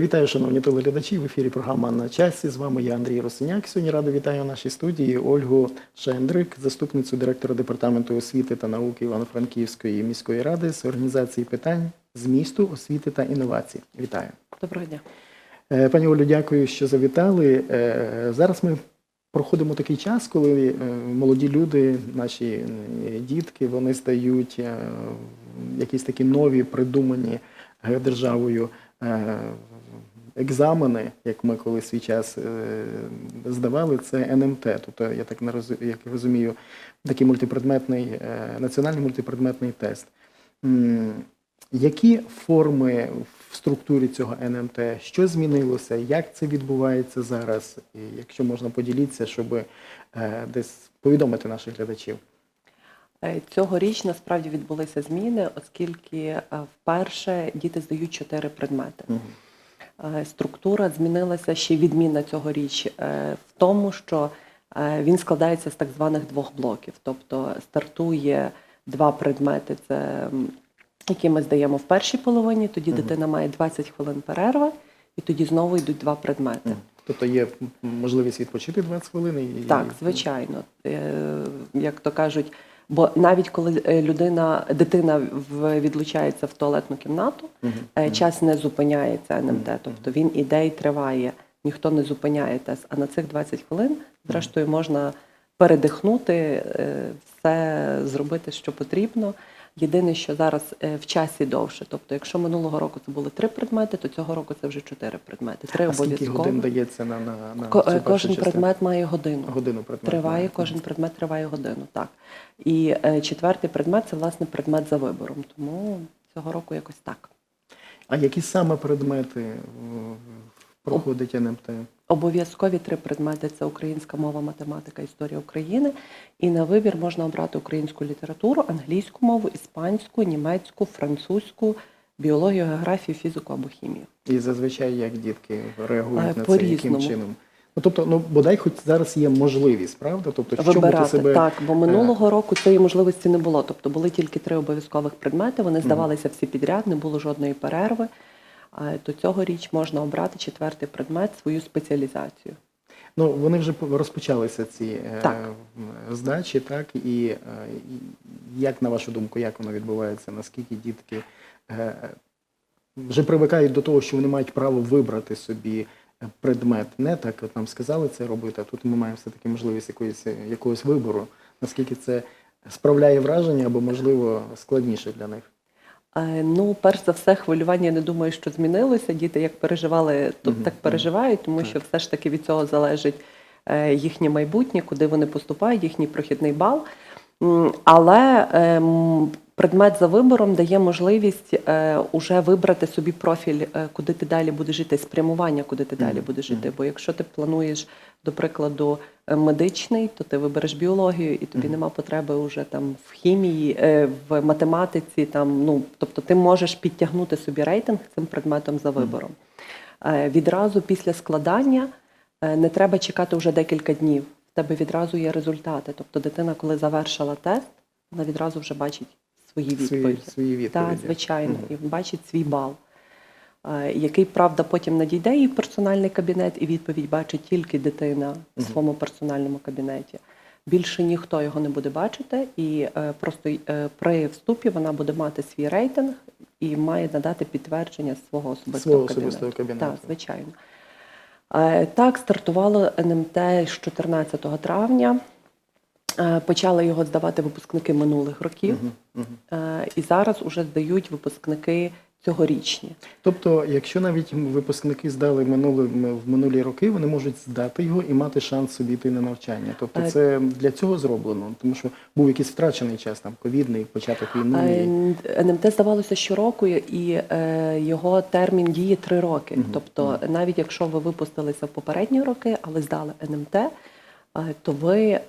Вітаю, шановні телеглядачі. В ефірі програма на часі. З вами я Андрій Росиняк. Сьогодні радо вітаю в нашій студії Ольгу Шендрик, заступницю директора департаменту освіти та науки Івано-Франківської міської ради з організації питань змісту, освіти та інновацій. Вітаю. Доброго дня. Е, Пані Олю, дякую, що завітали. Е, Зараз ми проходимо такий час, коли е, молоді люди, наші дітки, вони здають е, якісь такі нові придумані державою екзамени, як ми коли свій час е, здавали, це НМТ. Тобто, я так не розу- як розумію, такий мультипредметний, е, національний мультипредметний тест. Які форми в структурі цього НМТ, що змінилося, як це відбувається зараз? І якщо можна поділитися, щоб е, десь повідомити наших глядачів. Цьогоріч насправді відбулися зміни, оскільки вперше діти здають чотири предмети. Е, Структура змінилася ще й відмінна цьогоріч е, в тому, що е, він складається з так званих двох блоків. Тобто стартує два предмети, це які ми здаємо в першій половині, тоді Мгм. дитина має 20 хвилин перерви, і тоді знову йдуть два предмети. Тобто є можливість відпочити 20 хвилин і Так, звичайно. Е, Як то кажуть, бо навіть коли е, людина, дитина відлучається в туалетну кімнату, е, час не зупиняється НМТ, тобто він іде і триває, ніхто не зупиняє тест. А на цих 20 хвилин, зрештою, можна передихнути, е, все зробити, що потрібно. Єдине, що зараз е, в часі довше. Тобто, якщо минулого року це були три предмети, то цього року це вже чотири предмети. Три А скільки обов'язково. годин дається на, на, на Ко- цю е, Кожен частину? предмет має годину. годину предмет. Триває має. кожен предмет триває годину, так. І е, четвертий предмет це власне предмет за вибором. Тому цього року якось так. А які саме предмети проходить НМТ? Обов'язкові три предмети це українська мова, математика, історія України. І на вибір можна обрати українську літературу, англійську мову, іспанську, німецьку, французьку, біологію, географію, фізику або хімію. І зазвичай як дітки Е, реагують на це, яким чином? Ну, тобто, ну бодай хоч зараз є можливість, правда? Тобто, ти Вибирати себе так, бо минулого року цієї можливості не було. Тобто були тільки три обов'язкових предмети. Вони здавалися всі підряд, не було жодної перерви. То цьогоріч можна обрати четвертий предмет свою спеціалізацію. Ну, вони вже розпочалися ці е, Так. здачі, так і е, як на вашу думку, як воно відбувається? Наскільки дітки е, вже привикають до того, що вони мають право вибрати собі предмет? Не так, от нам сказали це робити, а тут ми маємо все таки можливість якоїсь якогось вибору. Наскільки це справляє враження або можливо складніше для них? Е, Ну, перш за все, хвилювання я не думаю, що змінилося. Діти як переживали, то так переживають, тому Так. що все ж таки від цього залежить е, їхнє майбутнє, куди вони поступають, їхній прохідний бал. Але ем, предмет за вибором дає можливість е, уже вибрати собі профіль, е, куди ти далі будеш жити, спрямування, куди ти далі будеш жити. Бо якщо ти плануєш, до прикладу, е, медичний, то ти вибереш біологію, і тобі нема потреби вже там в хімії, е, в математиці. Там ну тобто, ти можеш підтягнути собі рейтинг цим предметом за вибором. Е, Відразу після складання е, не треба чекати вже декілька днів. В тебе відразу є результати. Тобто, дитина, коли завершила тест, вона відразу вже бачить свої Свої, відповіді. свої відповіді. Так, звичайно, Мгм. і бачить свій бал. Е, Який, правда, потім надійде їй в персональний кабінет, і відповідь бачить тільки дитина в своєму персональному кабінеті. Більше ніхто його не буде бачити, і е, просто е, при вступі вона буде мати свій рейтинг і має надати підтвердження свого особистого Свого кабінету. особистого кабінету. Так, звичайно. Так, стартувало НМТ з 14 травня. Е, Почали його здавати випускники минулих років. Мгм. Е, І зараз уже здають випускники цьогорічні. Тобто, якщо навіть випускники здали минулі, в минулі роки, вони можуть здати його і мати шанс собі йти на навчання. Тобто, Е, це для цього зроблено, тому що був якийсь втрачений час, там ковідний, початок війни. НМТ здавалося щороку, і його термін діє три роки. Мгм, Тобто, навіть якщо ви випустилися в попередні роки, але здали НМТ, то ви е,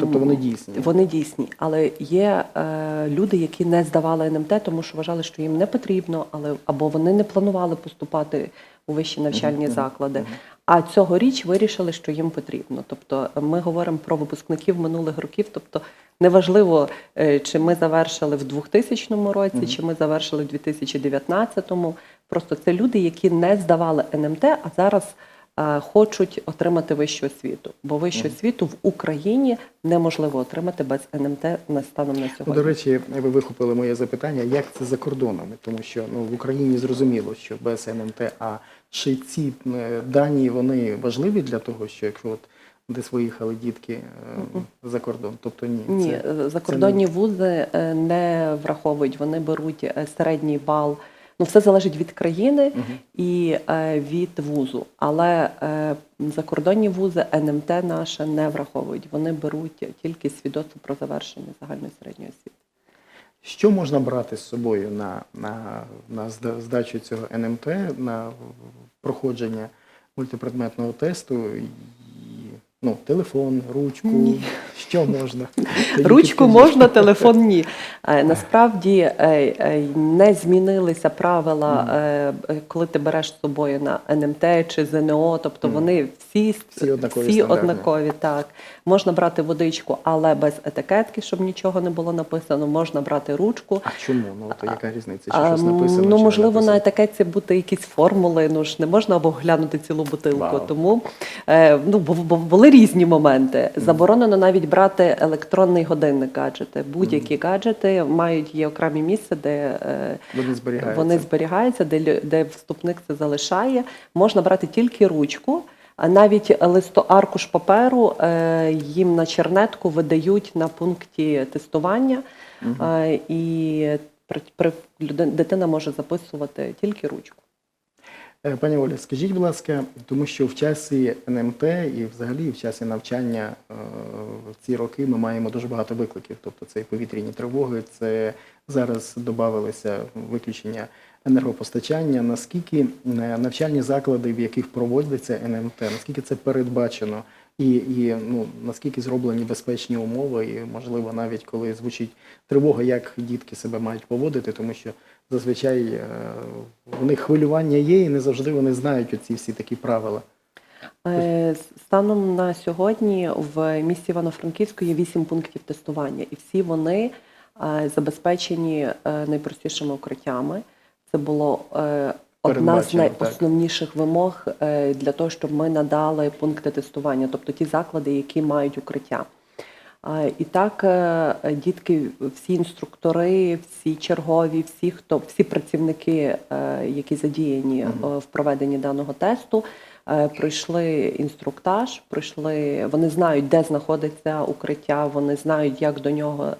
Тобто вони дійсні. Вони дійсні, але є е, люди, які не здавали НМТ, тому що вважали, що їм не потрібно, але або вони не планували поступати у вищі навчальні заклади. мгм. А цьогоріч вирішили, що їм потрібно. Тобто ми говоримо про випускників минулих років. Тобто неважливо, е, чи ми завершили в 2000 році, Мгм. чи ми завершили в 2019. Просто це люди, які не здавали НМТ, а зараз е, хочуть отримати вищу освіту. Бо вищу освіту в Україні неможливо отримати без НМТ на станом на Ну, сьогодні. до речі, ви вихопили моє запитання, як це за кордонами? Тому що ну, в Україні зрозуміло, що без НМТ, а чи ці е, дані вони важливі для того, що якщо от десь виїхали дітки е, за кордон, тобто ні, Ні, це е, закордонні вузи е, не враховують, вони беруть е, середній бал. Ну, все залежить від країни Мгм. і е, від вузу. Але е, закордонні вузи НМТ наше не враховують. Вони беруть тільки свідоцтво про завершення загальної середньої освіти. Що можна брати з собою на, на, на здачу цього НМТ, на проходження мультипредметного тесту? Ну, телефон, ручку, Ні. що можна? Ручку можна, телефон ні. Е, Насправді е, е, не змінилися правила, коли ти береш з собою на НМТ чи ЗНО, тобто вони всі, Всі однакові, всі однакові. Так. Можна брати водичку, але без етикетки, щоб нічого не було написано. Можна брати ручку. А чому? Ну, то яка різниця? А, щось написано? ну, можливо, на етикетці бути якісь формули, ну ж не можна або оглянути цілу бутилку. Вау. Тому ну, були різні моменти. Заборонено навіть брати електронний годинник гаджети. Будь-які гаджети мають є окремі місце, де е, Вони зберігаються. вони зберігаються, де, де вступник це залишає. Можна брати тільки ручку. А навіть листо аркуш паперу е, їм на чернетку видають на пункті тестування, е, і при, при, дитина може записувати тільки ручку. Е, Пані Оля, скажіть, будь ласка, тому що в часі НМТ і взагалі в часі навчання е, в ці роки ми маємо дуже багато викликів. Тобто це і повітряні тривоги, це зараз додавалися виключення енергопостачання. Наскільки е, навчальні заклади, в яких проводиться НМТ, наскільки це передбачено? І, і ну, наскільки зроблені безпечні умови, і можливо навіть коли звучить тривога, як дітки себе мають поводити, тому що зазвичай е, у них хвилювання є, і не завжди вони знають оці всі такі правила. Е, Станом на сьогодні в місті Івано-Франківську є вісім пунктів тестування, і всі вони е, забезпечені е, найпростішими укриттями. Це було е, одна з Передбачено, так. найосновніших вимог е, для того, щоб ми надали пункти тестування, тобто ті заклади, які мають укриття. І так, е, дітки, всі інструктори, всі чергові, всі, хто всі працівники, е, які задіяні е, в проведенні даного тесту, пройшли інструктаж, пройшли, вони знають, де знаходиться укриття, вони знають, як до нього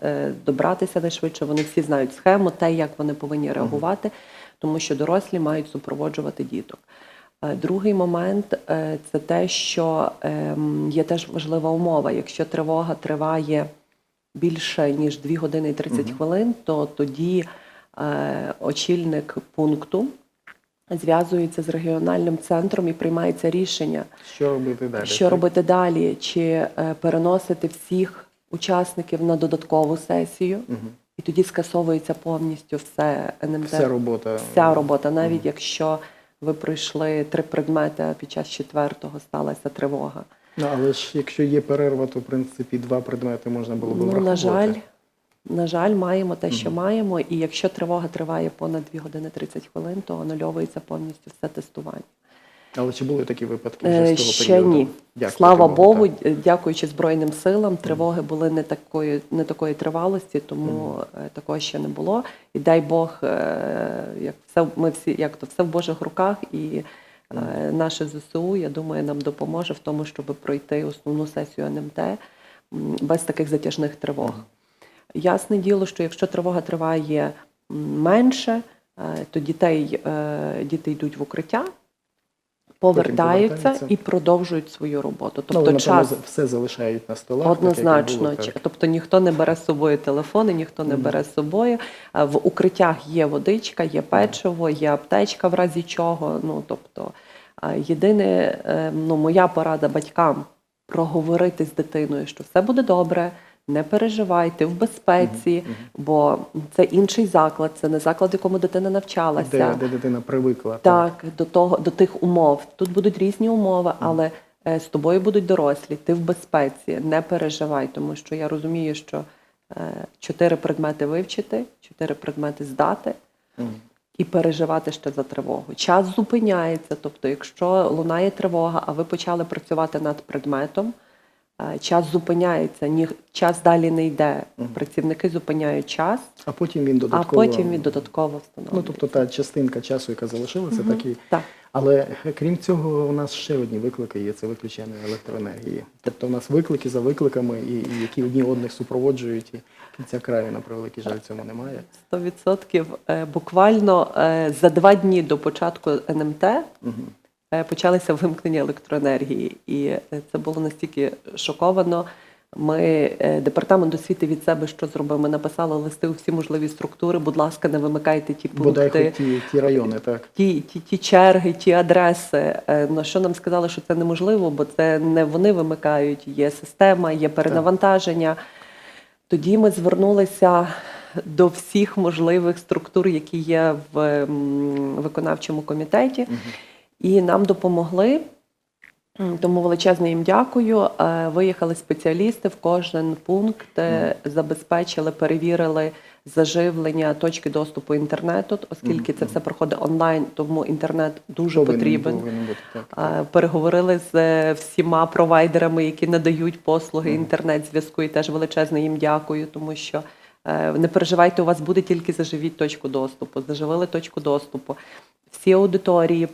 добратися найшвидше. Вони всі знають схему, те, як вони повинні реагувати, тому що дорослі мають супроводжувати діток. Е, Другий момент е, це те, що ем, є теж важлива умова. Якщо тривога триває більше ніж 2 години і 30 Мгм. хвилин, то тоді е, очільник пункту зв'язується з регіональним центром і приймається рішення, Що робити далі? що робити далі, чи переносити всіх учасників на додаткову сесію, Мгм. і тоді скасовується повністю все НМТ. Вся робота. Вся робота, навіть Мгм. якщо ви пройшли три предмети, а під час четвертого сталася тривога. Ну, але ж якщо є перерва, то в принципі два предмети можна було б Ну, врахувати. на жаль, на жаль, маємо те, що Мгм. маємо, і якщо тривога триває понад 2 години 30 хвилин, то анульовується повністю все тестування. Але чи були такі випадки Е, вже з того Ще періоду? ні. Дякую, Слава Богу, Богу, так. е, дякуючи Збройним силам, тривоги були не такої, не такої тривалості, тому е, такого ще не було. І дай Бог, е, як все ми всі, як то все в Божих руках, і е, наше ЗСУ, я думаю, нам допоможе в тому, щоб пройти основну сесію НМТ без таких затяжних тривог. Ясне діло, що якщо тривога триває менше, е, то дітей е, діти йуть в укриття. Повертаються і продовжують свою роботу. Ну, Тобто напевно, час все залишають на столах. так, однозначно, було, так. тобто ніхто не бере з собою телефони, ніхто не Мгм. бере з собою. В укриттях є водичка, є печиво, є аптечка в разі чого. Ну тобто, єдине, е, ну моя порада батькам проговорити з дитиною, що все буде добре, не переживайте, в безпеці, бо це інший заклад, це не заклад, в якому дитина навчалася. Де, де дитина привикла. Так, до того до тих умов. Тут будуть різні умови, але е, з тобою будуть дорослі. Ти в безпеці, не переживай, тому що я розумію, що е, чотири предмети вивчити, чотири предмети здати і переживати ще за тривогу. Час зупиняється. Тобто, якщо лунає тривога, а ви почали працювати над предметом. Е, Час зупиняється, ні час далі не йде. Працівники зупиняють час, А потім він а додатково. потім він додатково встановлює. Ну, тобто та частинка часу, яка залишилася, так і. так. Але е, крім цього, у нас ще одні виклики є це виключення електроенергії. Тобто у нас виклики за викликами, і, і які одні одних супроводжують, і кінця краю, на превеликий жаль, цьому немає. 100%. Е, Буквально за два дні до початку НМТ Мгм. Е, почалися вимкнення електроенергії. І е, це було настільки шоковано. Ми, е, департамент освіти від себе що зробив? Ми написали листи у всі можливі структури. Будь ласка, не вимикайте ті пункти. ті, ті райони, так. Ті, ті, ті черги, ті адреси. На що нам сказали, що це неможливо, бо це не вони вимикають, є система, є перенавантаження. Тоді ми звернулися до всіх можливих структур, які є в виконавчому комітеті, і нам допомогли. Тому величезне їм дякую. Е, Виїхали спеціалісти в кожен пункт, е, забезпечили, перевірили заживлення точки доступу інтернету, оскільки це все проходить онлайн, тому інтернет дуже Повинен- потрібен. повинен бути, так, так. Е, Переговорили з всіма провайдерами, які надають послуги інтернет-зв'язку, і теж величезне їм дякую, тому що не переживайте, у вас буде тільки заживіть точку доступу. Заживили точку доступу. Всі аудиторії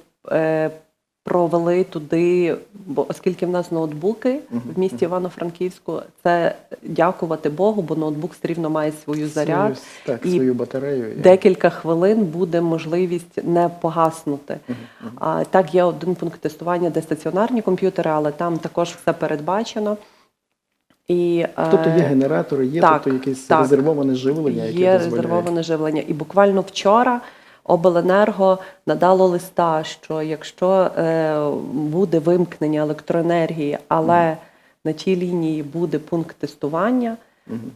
провели туди, бо оскільки в нас ноутбуки в місті Івано-Франківську, це дякувати Богу, бо ноутбук все рівно має свою заряд. Свою, так, і свою батарею. і- Декілька хвилин буде можливість не погаснути. А так є один пункт тестування, де стаціонарні комп'ютери, але там також все передбачено. І, Тобто є е, генератори, є так, тобто якесь так. резервоване живлення, яке Є дозволяє. резервоване живлення. І буквально вчора обленерго надало листа, що якщо е, буде вимкнення електроенергії, але на тій лінії буде пункт тестування,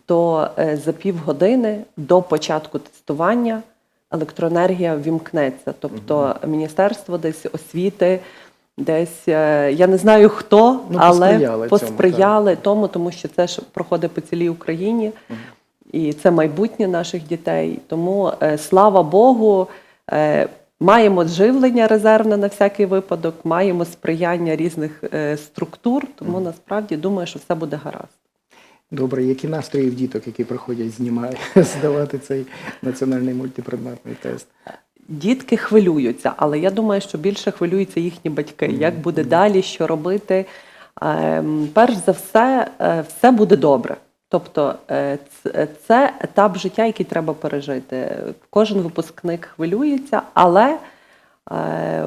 то е, за півгодини до початку тестування електроенергія ввімкнеться. Тобто міністерство десь освіти. Десь е, я не знаю хто, Ну, але посприяли цьому, посприяли тому, тому що це ж проходить по цілій Україні, і це майбутнє наших дітей. Тому е, слава Богу, е, маємо живлення резервне на всякий випадок, маємо сприяння різних е, структур. Тому насправді думаю, що все буде гаразд. Добре, які настрої в діток, які приходять знімати, здавати цей національний мультипредметний тест? Дітки хвилюються, але я думаю, що більше хвилюються їхні батьки. Як буде далі, що робити? Ем, Перш за все, все буде добре. Тобто е, це етап життя, який треба пережити. Кожен випускник хвилюється, але е,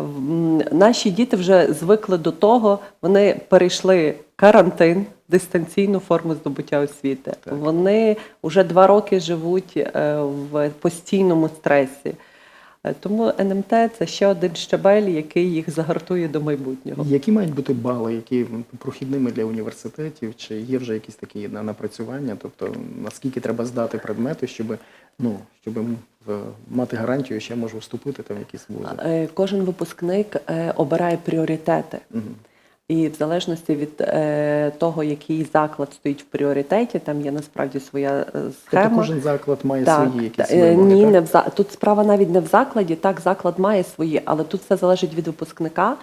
наші діти вже звикли до того, вони перейшли карантин, дистанційну форму здобуття освіти. Вони вже два роки живуть е, в постійному стресі. Е, Тому НМТ це ще один щабель, який їх загартує до майбутнього. Які мають бути бали, які прохідними для університетів? Чи є вже якісь такі на- напрацювання? Тобто наскільки треба здати предмети, щоб ну щоб мати гарантію, що я можу вступити там в якісь вузи? Е, Кожен випускник е, обирає пріоритети. Мгм. І в залежності від е, того, який заклад стоїть в пріоритеті, там є насправді своя е, схема. Тобто кожен заклад має Так, свої якісь е, вимоги, ні, так? не в за тут справа навіть не в закладі. Так, заклад має свої, але тут все залежить від випускника.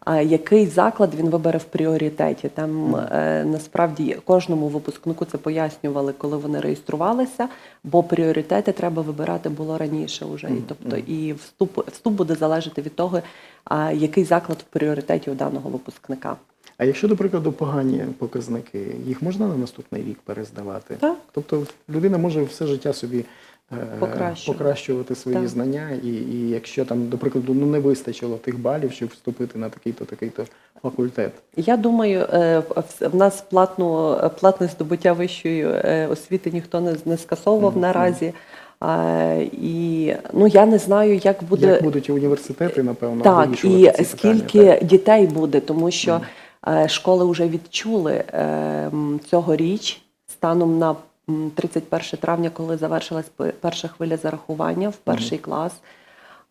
А який заклад він вибере в пріоритеті? Там е, насправді кожному випускнику це пояснювали, коли вони реєструвалися, бо пріоритети треба вибирати було раніше вже. І тобто і вступ вступ буде залежати від того, який заклад в пріоритеті у даного випускника. А якщо, до прикладу, погані показники, їх можна на наступний рік перездавати? Так. Тобто людина може все життя собі Покращувати. покращувати свої Так. знання, і, і якщо там, до прикладу, ну не вистачило тих балів, щоб вступити на такий-то такий-то факультет. Я думаю, е, в- нас платну, платне здобуття вищої е, освіти ніхто не, не скасовував наразі. Е, І ну я не знаю, як буде Як будуть університети, напевно, так, і ці скільки питання, так? дітей буде, тому що Е, Школи вже відчули е, м, цьогоріч станом на 31 травня, коли завершилась перша хвиля зарахування в перший клас,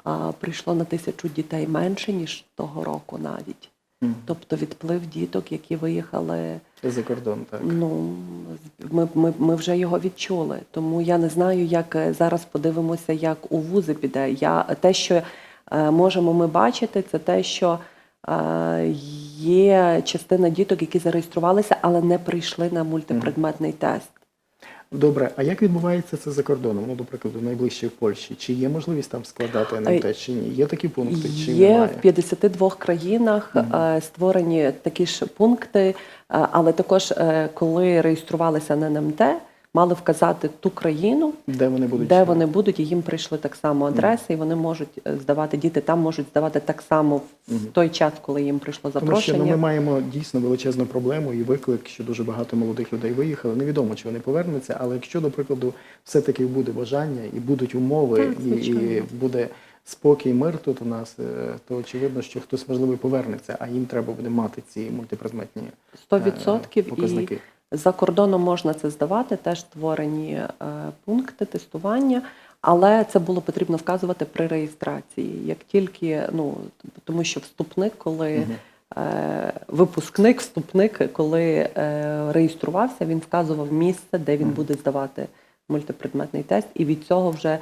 а, прийшло на тисячу дітей менше, ніж того року навіть. Мгм. Тобто відплив діток, які виїхали. За кордон, так. Ну ми, ми, ми вже його відчули. Тому я не знаю, як е, зараз подивимося, як у вузи піде. Я те, що е, можемо ми бачити, це те, що е, є частина діток, які зареєструвалися, але не прийшли на мультипредметний тест. Добре, а як відбувається це за кордоном? Ну, до прикладу, найближче в Польщі. Чи є можливість там складати НМТ, чи ні? Є такі пункти, чи Є немає? в 52 країнах е, створені такі ж пункти, е, але також, е, коли реєструвалися на НМТ, мали вказати ту країну, Де вони будуть? де вони будуть, і їм прийшли так само адреси, і вони можуть е, здавати діти там можуть здавати так само в Мгм. той час, коли їм прийшло Тому що запрошення. ну, ми маємо дійсно величезну проблему і виклик, що дуже багато молодих людей виїхали. Невідомо, чи вони повернуться, але якщо, до прикладу, все-таки буде бажання і будуть умови, Так, і, і буде спокій, мир тут у нас, е, то очевидно, що хтось можливо повернеться, а їм треба буде мати ці мультипредметні е, 100% і показники. За кордоном можна це здавати, теж створені е, пункти тестування, але це було потрібно вказувати при реєстрації. Як тільки, ну тому що вступник, коли е, випускник, вступник, коли е, реєструвався, він вказував місце, де він Мгм. буде здавати мультипредметний тест, і від цього вже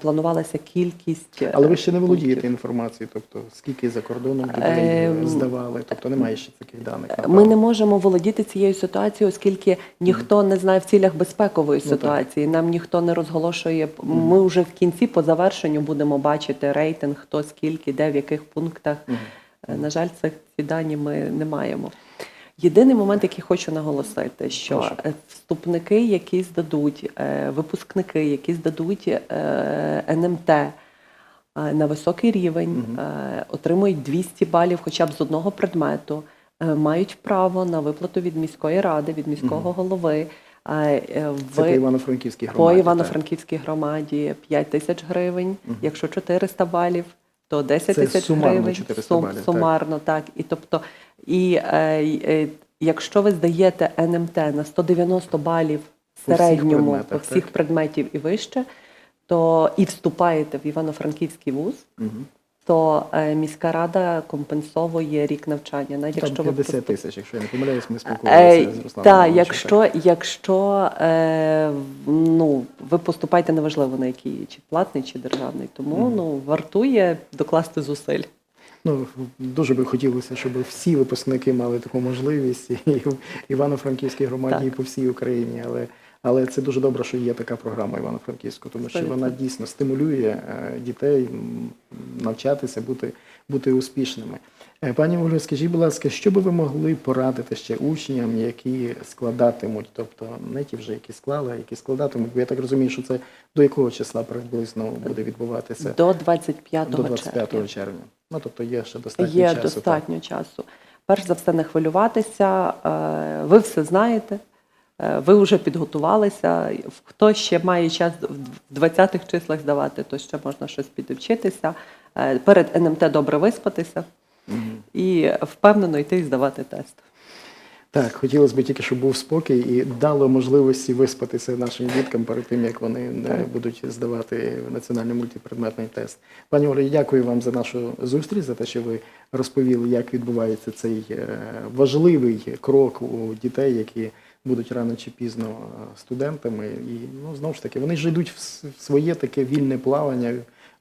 планувалася кількість. е, Але ви ще не володієте інформацією, тобто скільки за кордоном людей е, Ем, здавали, тобто немає ще таких даних. Ми не можемо володіти цією ситуацією, оскільки ніхто не знає в цілях безпекової Ну, ситуації. Нам ніхто не розголошує. Ми вже в кінці по завершенню будемо бачити рейтинг, хто скільки, де, в яких пунктах. Е, На жаль, цих ці дані ми не маємо. Єдиний момент, який хочу наголосити, що Прошу. е, вступники, які здадуть, е, випускники, які здадуть е, НМТ на високий рівень, е, отримують 200 балів хоча б з одного предмету, мають право на виплату від міської ради, від міського голови. е, Це в- по Івано-Франківській громаді. так. Івано-Франківській громаді 5 тисяч гривень. Мгм. Якщо 400 балів, то 10 Це тисяч сумарно гривень 400 Сум- балів, сумарно, так. І тобто, і е, е, якщо ви здаєте НМТ на 190 балів в середньому по всіх так? предметів і вище, то і вступаєте в Івано-Франківський вуз, Мгм. То е, міська рада компенсовує рік навчання. Навіть Там якщо 50 поступ- тисяч, якщо я не помиляюсь, ми Е, спілкувалися з Русланом. Так, якщо, якщо е, ну, ви поступаєте неважливо на який, чи платний, чи державний, тому Мгм. ну, вартує докласти зусиль. Ну, дуже би хотілося, щоб всі випускники мали таку можливість і в Івано-Франківській громаді, Так. і по всій Україні. Але, але це дуже добре, що є така програма Івано-Франківську, тому що вона дійсно стимулює е, дітей навчатися, бути, бути успішними. Е, Пані Ольго, скажіть, будь ласка, що би ви могли порадити ще учням, які складатимуть, тобто не ті вже, які склали, а які складатимуть, бо я так розумію, що це до якого числа приблизно буде відбуватися? До 25 До 25 червня. червня. Ну, тобто є ще достатньо Є часу. так. достатньо часу. Перш за все, не хвилюватися. е, Ви все знаєте, ви вже підготувалися. Хто ще має час в 20-х числах здавати, то ще можна щось підвчитися. Е, Перед НМТ добре виспатися і впевнено йти і здавати тест. Так, хотілося б тільки, щоб був спокій і дало можливості виспатися нашим діткам перед тим, як вони не будуть здавати національний мультипредметний тест. Пані Олі, дякую вам за нашу зустріч, за те, що ви розповіли, як відбувається цей е, важливий крок у дітей, які будуть рано чи пізно е, студентами. І ну знову ж таки, вони ж йдуть в своє таке вільне плавання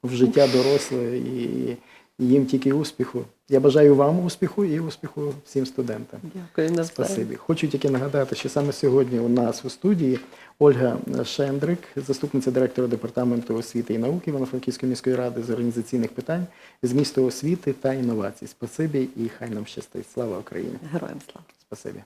в життя доросле і. Їм тільки успіху. Я бажаю вам успіху і успіху всім студентам. Дякую навзаєм. Спасибі. Хочу тільки нагадати, що саме сьогодні у нас у студії Ольга Шендрик, заступниця директора департаменту освіти і науки Івано-Франківської міської ради з організаційних питань, з міста освіти та інновацій. Спасибі і хай нам щастить. Слава Україні! Героям слава. Спасибі.